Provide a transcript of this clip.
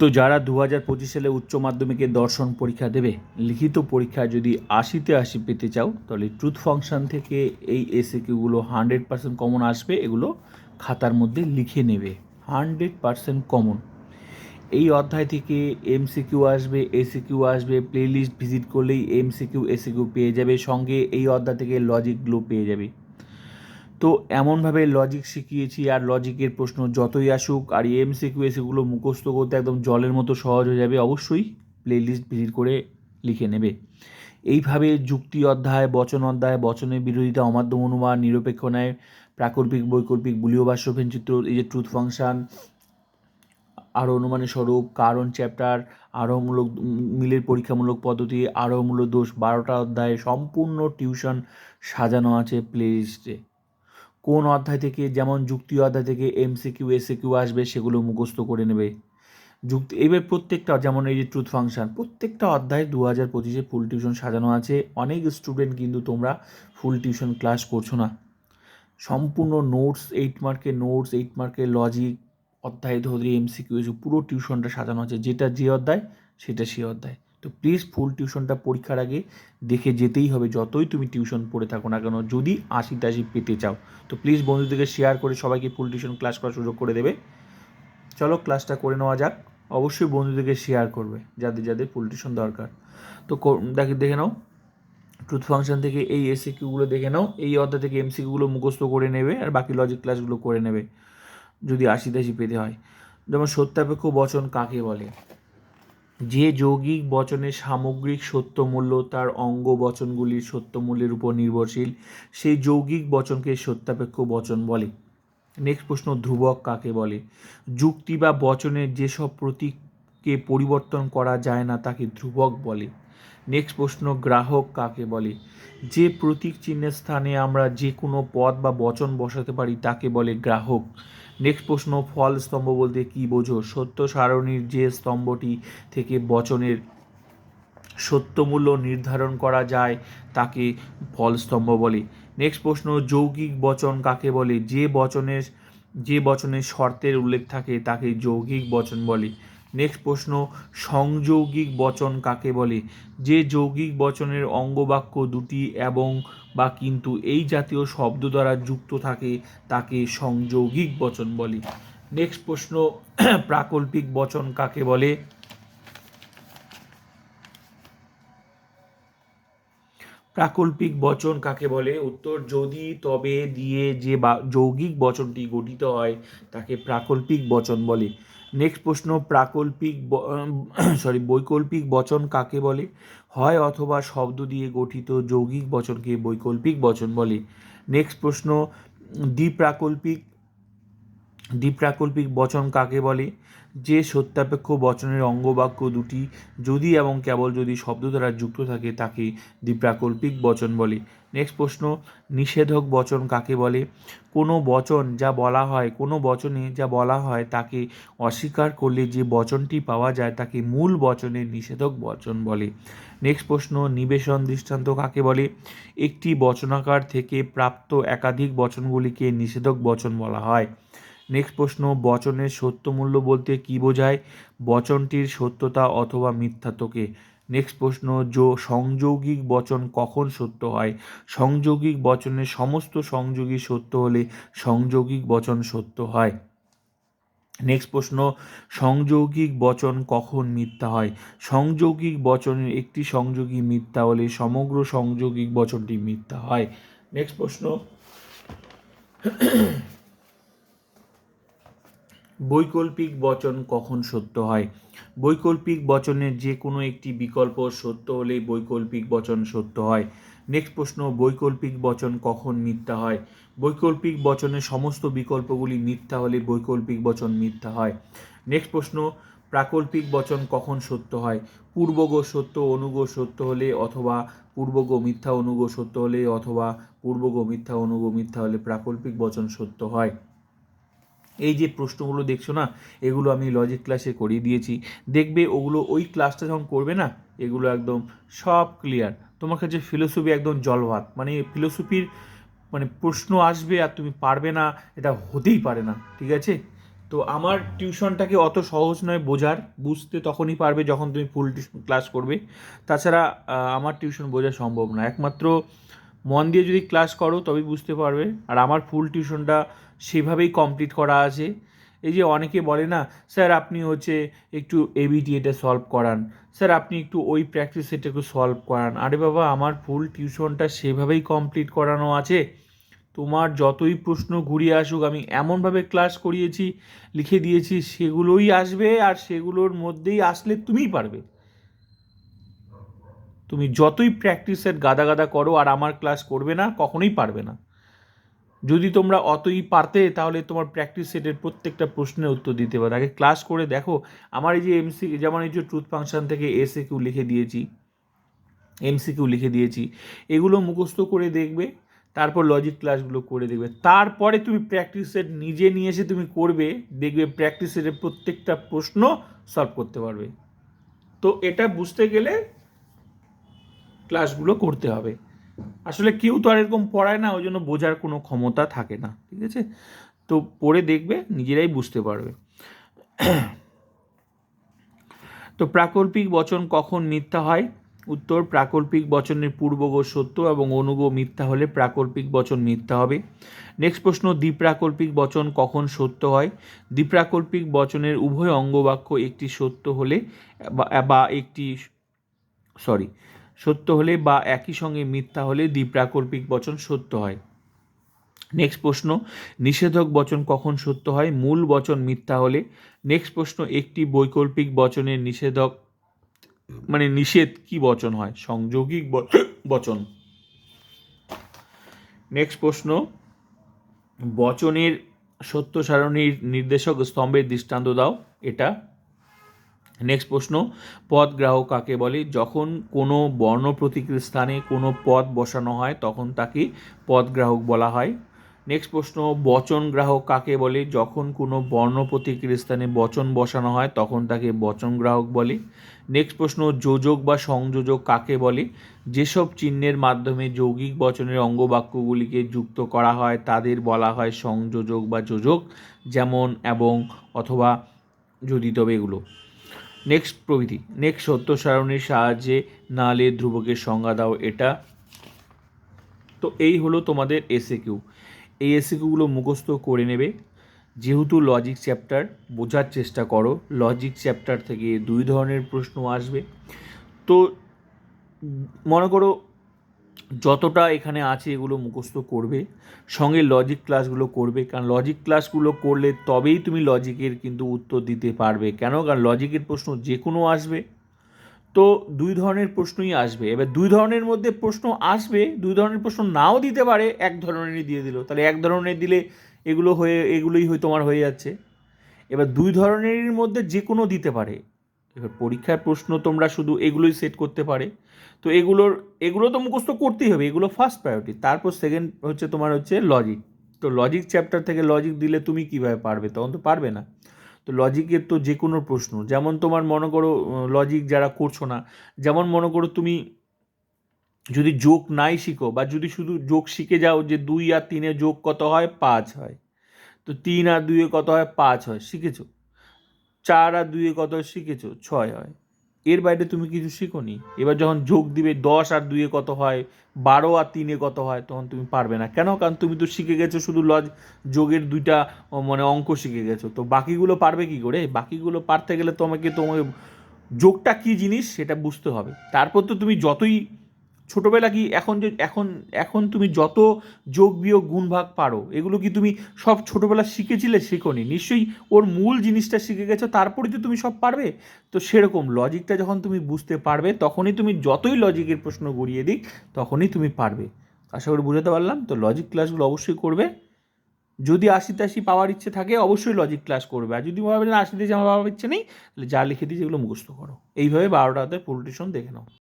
তো যারা দু হাজার পঁচিশ সালে উচ্চ মাধ্যমিকে দর্শন পরীক্ষা দেবে, লিখিত পরীক্ষা যদি আশিতে আশি পেতে চাও, তাহলে ট্রুথ ফাংশন থেকে এই এসিকিউগুলো হান্ড্রেড পার্সেন্ট কমন আসবে, এগুলো খাতার মধ্যে লিখে নেবে। হান্ড্রেড পার্সেন্ট কমন এই অধ্যায় থেকে এমসিকিউ আসবে এসিকিউ আসবে প্লেলিস্ট ভিজিট করলেই এমসিকিউ এসিকিউ পেয়ে যাবে, সঙ্গে এই অধ্যায় থেকে লজিকগুলো পেয়ে যাবে। তো এমনভাবে লজিক শিখিয়েছি আর লজিকের প্রশ্ন যতই আসুক আর এমসিকিউ এসিগুলো মুখস্থ করতে একদম জলের মতো সহজ হয়ে যাবে, অবশ্যই প্লেলিস্ট ভিজিট করে লিখে নেবে। এইভাবে যুক্তি অধ্যায়, বচন অধ্যায় বচনের বিরোধিতা, অমাধ্য অনুমান নিরপেক্ষ ন্যায়, প্রাকল্পিক, বৈকল্পিক, বুলীয় বাষ্য চিত্র, এই যে ট্রুথ ফাংশন আরও অনুমানের স্বরূপ, কারণ চ্যাপ্টার আরোহমূলক মিলের পরীক্ষামূলক পদ্ধতি, আরোহমূলক দোষ, বারোটা অধ্যায়ে সম্পূর্ণ টিউশন সাজানো আছে প্লে লিস্টে কোন অধ্যায় থেকে, যেমন যুক্তি অধ্যায় থেকে এমসিকিউ এসিকিউ আসবে, সেগুলো মুখস্থ করে নেবে। যুক্তি, এবার প্রত্যেকটা, যেমন এই যে ট্রুথ ফাংশন প্রত্যেকটা অধ্যায় দু হাজার পঁচিশে ফুল টিউশন সাজানো আছে। অনেক স্টুডেন্ট কিন্তু তোমরা ফুল টিউশন ক্লাস করছ না। সম্পূর্ণ নোটস এইট মার্কের নোটস এইট মার্কের লজিক অধ্যায় ধরে এমসিকিউ পুরো টিউশনটা সাজানো আছে। যেটা যে অধ্যায়, সেটা সে অধ্যায়। তো প্লিজ ফুল টিউশনটা পরীক্ষার আগে দেখে যেতেই হবে। যতই তুমি টিউশন পড়ে থাকো না কেন, যদি আশি টাশি পেতে চাও। তো প্লিজ বন্ধুদেরকে শেয়ার করে সবাইকে ফুল টিউশন ক্লাস করার সুযোগ করে দেবে। চলো ক্লাসটা করে নেওয়া যাক। অবশ্যই বন্ধুদেরকে শেয়ার করবে, যাদের যাদের ফুল টিউশন দরকার। তো দেখে দেখে নাও। ট্রুথ ফাংশন থেকে এই এসিকিউগুলো দেখে নাও। এই অধ্যায় থেকে এমসিকিউগুলো মুখস্থ করে নেবে আর বাকি লজিক ক্লাসগুলো করে নেবে, যদি আশি দাশি পেতে হয়। যেমন সত্যাপেক্ষ বচন কাকে বলে? যে যৌগিক বচনের সামগ্রিক সত্য মূল্য তার অঙ্গ বচনগুলির সত্য মূল্যের উপর নির্ভরশীল, সেই যৌগিক বচনকে সত্যাপেক্ষ বচন বলে। নেক্সট প্রশ্ন, ধ্রুবক কাকে বলে? যুক্তি বা বচনের যেসব প্রতীককে পরিবর্তন করা যায় না তাকে ধ্রুবক বলে। নেক্সট প্রশ্ন, গ্রাহক কাকে বলে? যে প্রতীক চিহ্নের স্থানে আমরা যে কোনো পদ বা বচন বসাতে পারি তাকে বলে গ্রাহক। নেক্সট প্রশ্ন, ফল স্তম্ভ বলতে কি বোঝো? সত্য সারণীর যে স্তম্ভটি থেকে বচনের সত্যমূল্য নির্ধারণ করা যায়, তাকে ফল স্তম্ভ বলে। নেক্সট প্রশ্ন, যৌগিক বচন কাকে বলে? যে বচনের যে বচনের শর্তের উল্লেখ থাকে, তাকে যৌগিক বচন বলে। নেক্সট প্রশ্ন, সংযৌগিক বচন কাকে বলে? যে যৌগিক বচনের অঙ্গবাক্য দুটি এবং বা কিন্তু এই জাতীয় শব্দ দ্বারা যুক্ত থাকে, তাকে সংযৌগিক বচন বলে। নেক্সট প্রশ্ন, প্রাকল্পিক বচন কাকে বলে? প্রাকল্পিক বচন কাকে বলে? উত্তর, যদি, তবে, দিয়ে যে যৌগিক বচনটি গঠিত হয়, তাকে প্রাকল্পিক বচন বলে। নেক্সট প্রশ্ন, প্রাকল্পিক সরি বৈকল্পিক বচন কাকে বলে? হয় অথবা শব্দ দিয়ে গঠিত যৌগিক বচনকে বৈকল্পিক বচন বলে। নেক্সট প্রশ্ন, দ্বিপ্রাকল্পিক দ্বিপ্রাকল্পিক বচন কাকে বলে? যে সত্যাপেক্ষ বচনের অঙ্গবাক্য দুটি যদি এবং কেবল যদি শব্দ দ্বারা যুক্ত থাকে, তাকে দ্বিপ্রাকল্পিক বচন বলে। নেক্সট প্রশ্ন, নিষেধক বচন কাকে বলে? কোনো বচন যা বলা হয়, কোনো বচনে যা বলা হয় তাকে অস্বীকার করলে যে বচনটি পাওয়া যায় তাকে মূল বচনের নিষেধক বচন বলে। নেক্সট প্রশ্ন, নিবেশন দৃষ্টান্ত কাকে বলে? একটি বচনাকার থেকে প্রাপ্ত একাধিক বচনগুলিকে নিষেধক বচন বলা হয়। নেক্সট প্রশ্ন, বচনের সত্য মূল্য বলতে কী বোঝায়? বচনটির সত্যতা অথবা মিথ্যাত্বকে নেক্সট প্রশ্ন যো সংযৌগিক বচন কখন সত্য হয়? সংযৌগিক বচনের সমস্ত সংযোগী সত্য হলে সংযোগিক বচন সত্য হয়। নেক্সট প্রশ্ন, সংযৌগিক বচন কখন মিথ্যা হয়? সংযৌগিক বচনের একটি সংযোগী মিথ্যা হলে সমগ্র সংযোগিক বচনটি মিথ্যা হয়। নেক্সট প্রশ্ন, বৈকল্পিক বচন কখন সত্য হয়? বৈকল্পিক বচনের যে কোনো একটি বিকল্প সত্য হলেই বৈকল্পিক বচন সত্য হয়। নেক্সট প্রশ্ন, বৈকল্পিক বচন কখন মিথ্যা হয়? বৈকল্পিক বচনের সমস্ত বিকল্পগুলি মিথ্যা হলে বৈকল্পিক বচন মিথ্যা হয়। নেক্সট প্রশ্ন, প্রাকল্পিক বচন কখন সত্য হয়? পূর্বগ সত্য, অনুগ সত্য হলে অথবা পূর্বগ মিথ্যা, অনুগ সত্য হলে অথবা পূর্বগ মিথ্যা, অনুগ মিথ্যা হলে প্রাকল্পিক বচন সত্য হয়। এই যে প্রশ্নগুলো দেখছ না, এগুলো আমি লজিক ক্লাসে করিয়ে দিয়েছি। দেখবে ওগুলো ওই ক্লাসটা যখন করবে না, এগুলো একদম সব ক্লিয়ার তোমার কাছে ফিলোসফি একদম জলভাত। মানে ফিলোসফির মানে প্রশ্ন আসবে আর তুমি পারবে না, এটা হতেই পারে না, ঠিক আছে? তো আমার টিউশনটাকে অত সহজ নয় বোঝার, বুঝতে তখনই পারবে যখন তুমি ফুল টিউশন ক্লাস করবে। তাছাড়া আমার টিউশন বোঝা সম্ভব না। একমাত্র মন দিয়ে যদি ক্লাস করো তবেই বুঝতে পারবে। আর আমার ফুল টিউশনটা সেভাবেই কমপ্লিট করা আছে। এই যে অনেকে বলে না, স্যার, আপনি হচ্ছে একটু এবিটি এটা সলভ করান। স্যার, আপনি একটু ওই প্র্যাকটিস এটা একটু সলভ করান। আরে বাবা, আমার ফুল টিউশনটা সেভাবেই কমপ্লিট করানো আছে। তোমার যতই প্রশ্ন ঘুরিয়ে আসুক, আমি এমনভাবে ক্লাস করিয়েছি, লিখে দিয়েছি, সেগুলোই আসবে আর সেগুলোর মধ্যেই আসলে তুমিই পারবে। তুমি যতই প্র্যাকটিসের গাদা গাদা করো আর আমার ক্লাস করবে না, কখনোই পারবে না। যদি তোমরা অতই পারতে, তাহলে তোমার প্র্যাকটিস সেটের প্রত্যেকটা প্রশ্নের উত্তর দিতে পারো। আগে ক্লাস করে দেখো, আমার এই যে এমসি যেমন এই যে ট্রুথ ফাংশন থেকে এসে কিউ লিখে দিয়েছি এমসিকিউ লিখে দিয়েছি, এগুলো মুখস্থ করে দেখবে, তারপর লজিক ক্লাসগুলো করে দেখবে। তারপরে তুমি প্র্যাকটিস সেট নিজে নিয়ে এসে তুমি করবে, দেখবে প্র্যাকটিস সেটের প্রত্যেকটা প্রশ্ন সলভ করতে পারবে। তো এটা বুঝতে গেলে ক্লাসগুলো করতে হবে। আসলে কেউ তো আর এরকম পড়ায় না, ওই জন্য বোঝার কোনো ক্ষমতা থাকে না, ঠিক আছে? তো পড়ে দেখবে, নিজেরাই বুঝতে পারবে। তো প্রাকল্পিক বচন কখন মিথ্যা হয়? উত্তর, প্রাকল্পিক বচনের পূর্বগো সত্য এবং অনুগো মিথ্যা হলে প্রাকল্পিক বচন মিথ্যা হবে। নেক্সট প্রশ্ন, দ্বিপ্রাকল্পিক বচন কখন সত্য হয়? দ্বিপ্রাকল্পিক বচনের উভয় অঙ্গবাক্য একটি সত্য হলে বা- একটি, সরি সত্য হলে বা একই সঙ্গে মিথ্যা হলে দ্বিপ্রাকল্পিক বচন সত্য হয়। নেক্সট প্রশ্ন, নিষেধক বচন কখন সত্য হয়? মূল বচন মিথ্যা হলে। নেক্সট প্রশ্ন, একটি বৈকল্পিক বচনের নিষেধক মানে নিষেধ কি বচন হয়? সংযোগিক বচন। নেক্সট প্রশ্ন, বচনের সত্য সারণীর নির্দেশক স্তম্ভের দৃষ্টান্ত দাও। এটা নেক্সট প্রশ্ন পদ গ্রাহক কাকে বলে? যখন কোনো বর্ণ প্রতীকের স্থানে কোনো পদ বসানো হয়, তখন তাকে পদ গ্রাহক বলা হয়। নেক্সট প্রশ্ন, বচন গ্রাহক কাকে বলে? যখন কোনো বর্ণ প্রতীকের স্থানে বচন বসানো হয়, তখন তাকে বচন গ্রাহক বলে। নেক্সট প্রশ্ন, যোজক বা সংযোজক কাকে বলে? যেসব চিহ্নের মাধ্যমে যৌগিক বচনের অঙ্গবাক্যগুলিকে যুক্ত করা হয়, তাদের বলা হয় সংযোজক বা যোজক, যেমন এবং অথবা যদি তবে এগুলো। নেক্সট প্রভৃতি। নেক্সট সত্য সারণীর সাহায্যে নালে ধ্রুবকের সংজ্ঞা দাও এটা। তো এই হলো তোমাদের এসে কিউ এই এসে কিউগুলো মুখস্থ করে নেবে। যেহেতু লজিক চ্যাপ্টার বোঝার চেষ্টা করো। লজিক চ্যাপ্টার থেকে দুই ধরনের প্রশ্ন আসবে। তো মনে করো যতটা এখানে আছে এগুলো মুখস্থ করবে, সঙ্গে লজিক ক্লাসগুলো করবে, কারণ লজিক ক্লাসগুলো করলে তবেই তুমি লজিকের কিন্তু উত্তর দিতে পারবে। কেন? কারণ লজিকের প্রশ্ন যে কোনো আসবে। তো দুই ধরনের প্রশ্নই আসবে। এবার দুই ধরনের মধ্যে প্রশ্ন আসবে, দুই ধরনের প্রশ্ন নাও দিতে পারে, এক ধরনেরই দিয়ে দিল। তাহলে এক ধরনের দিলে এগুলো হয়ে, এগুলোই হয়ে তোমার হয়ে যাচ্ছে। এবার দুই ধরনের মধ্যে যে কোনো দিতে পারে। এবার পরীক্ষার প্রশ্ন তোমরা শুধু এগুলোই সেট করতে পারে। তো এগুলোর, এগুলো তো মুখস্থ করতেই হবে, এগুলো ফার্স্ট প্রায়োরিটি তারপর সেকেন্ড হচ্ছে তোমার হচ্ছে লজিক তো লজিক চ্যাপ্টার থেকে লজিক দিলে তুমি কীভাবে পারবে? তখন তো পারবে না। তো লজিকের তো যে কোনো প্রশ্ন। যেমন তোমার মনে করো লজিক যারা করছ না, যেমন মনে করো তুমি যদি যোগ নাই শিখো, বা যদি শুধু যোগ শিখে যাও যে দুই আর তিনে যোগ কত হয়? পাঁচ হয়। তো তিন আর দুইয়ে কত হয়? পাঁচ হয়। শিখেছো? চার আর দুইয়ে কত হয়? শিখেছো? ছয় হয়। এর বাইরে তুমি কিছু শিখোনি? এবার যখন যোগ দিবে দশ আর দুইয়ে কত হয়, বারো আর তিনে কত হয়, তখন তুমি পারবে না। কেন? কারণ তুমি তো শিখে গেছো শুধু লজ, যোগের দুইটা মানে অঙ্ক শিখে গেছো। তো বাকিগুলো পারবে কি করে? বাকিগুলো পারতে গেলে তোমাকে তোমাকে যোগটা কী জিনিস সেটা বুঝতে হবে। তারপর তো তুমি যতই ছোটোবেলা কি এখন যে, এখন এখন তুমি যত যোগ বিয়োগ গুণ ভাগ পারো, এগুলো কি তুমি সব ছোটোবেলা শিখেছিলে শেখোনি? নিশ্চয়ই ওর মূল জিনিসটা শিখে গেছো, তারপরেই তো তুমি সব পারবে? তো সেরকম লজিকটা যখন তুমি বুঝতে পারবে, তখনই তুমি যতই লজিকের প্রশ্ন গড়িয়ে দিক, তখনই তুমি পারবে। আশা করি বুঝাতে পারলাম? তো লজিক ক্লাসগুলো অবশ্যই করবে। যদি আশি পাওয়ার ইচ্ছে থাকে, অবশ্যই লজিক ক্লাস করবে। আর যদি ভাবে না আশিতে আমার পাওয়ার ইচ্ছে নেই, তাহলে যা লিখে দিই যেগুলো মুখস্থ করো। এইভাবে বারোটাতে ফুল টিউশন দেখে নাও।